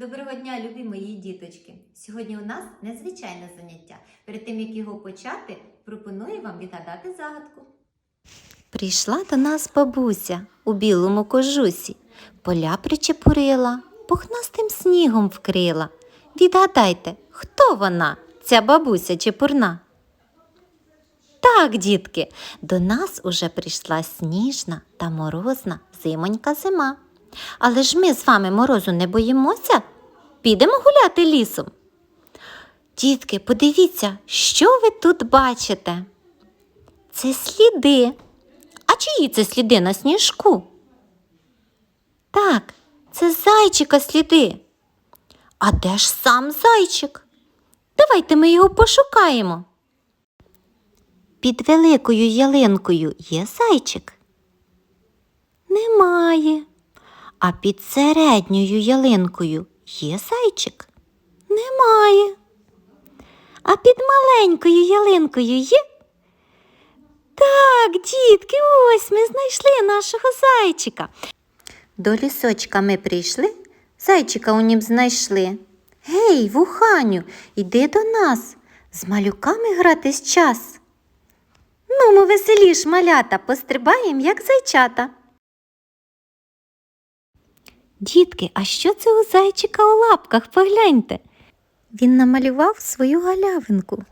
Доброго дня, любі мої діточки! Сьогодні у нас незвичайне заняття. Перед тим, як його почати, пропоную вам відгадати загадку. Прийшла до нас бабуся у білому кожусі, поля причепурила, пухнастим снігом вкрила. Відгадайте, хто вона, ця бабуся чепурна? Так, дітки, до нас уже прийшла сніжна та морозна зимонька зима. Але ж ми з вами морозу не боїмося? Підемо гуляти лісом. Дітки, подивіться, що ви тут бачите? Це сліди. А чиї це сліди на сніжку? Так, це зайчика сліди. А де ж сам зайчик? Давайте ми його пошукаємо. Під великою ялинкою є зайчик? Немає. А під середньою ялинкою є зайчик? Немає. А під маленькою ялинкою є? Так, дітки, ось ми знайшли нашого зайчика. До лісочка ми прийшли, зайчика у нім знайшли. Гей, вуханю, іди до нас, з малюками гратись час. Ну, ми веселіш, малята, пострибаєм, як зайчата. Дітки, а що це у зайчика у лапках? Погляньте. Він намалював свою галявинку.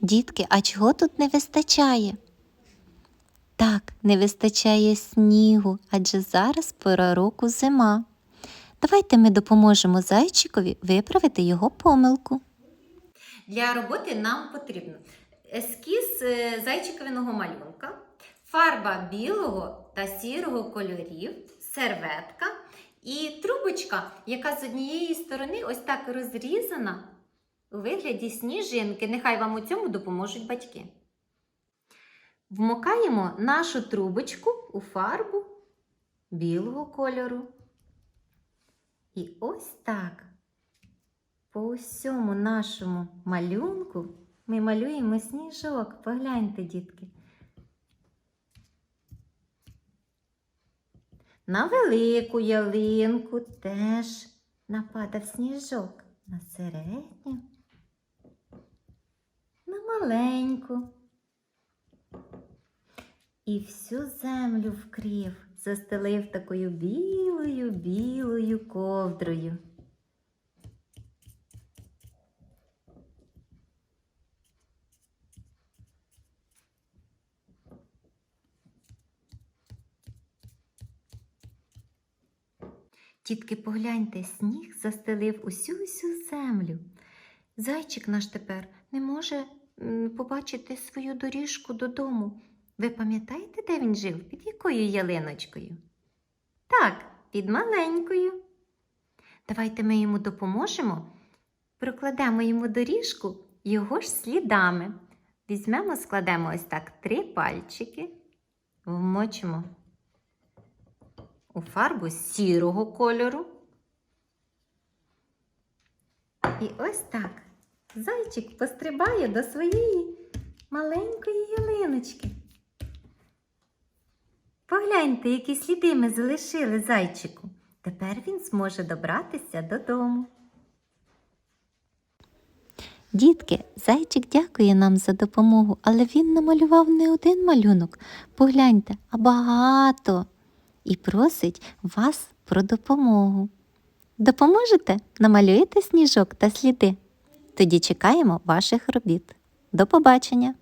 Дітки, а чого тут не вистачає? Так, не вистачає снігу, адже зараз пора року зима. Давайте ми допоможемо зайчикові виправити його помилку. Для роботи нам потрібно ескіз е, зайчиковиного малюнка, фарба білого та сірого кольорів, серветка і трубочка, яка з однієї сторони ось так розрізана у вигляді сніжинки. Нехай вам у цьому допоможуть батьки. Вмокаємо нашу трубочку у фарбу білого кольору. І ось так. По усьому нашому малюнку ми малюємо сніжок. Погляньте, дітки. На велику ялинку теж нападав сніжок. На середню, на маленьку. І всю землю вкрив, застелив такою білою білою ковдрою. Тітки, погляньте, сніг застелив усю усю землю. Зайчик наш тепер не може побачити свою доріжку додому. Ви пам'ятаєте, де він жив? Під якою ялиночкою? Так, під маленькою. Давайте ми йому допоможемо, прокладемо йому доріжку його ж слідами. Візьмемо, складемо ось так три пальчики, вмочимо у фарбу сірого кольору. І ось так зайчик пострибає до своєї маленької ялиночки. Погляньте, які сліди ми залишили зайчику. Тепер він зможе добратися додому. Дітки, зайчик дякує нам за допомогу, але він намалював не один малюнок. Погляньте, а багато. І просить вас про допомогу. Допоможете? Намалюєте сніжок та сліди? Тоді чекаємо ваших робіт. До побачення!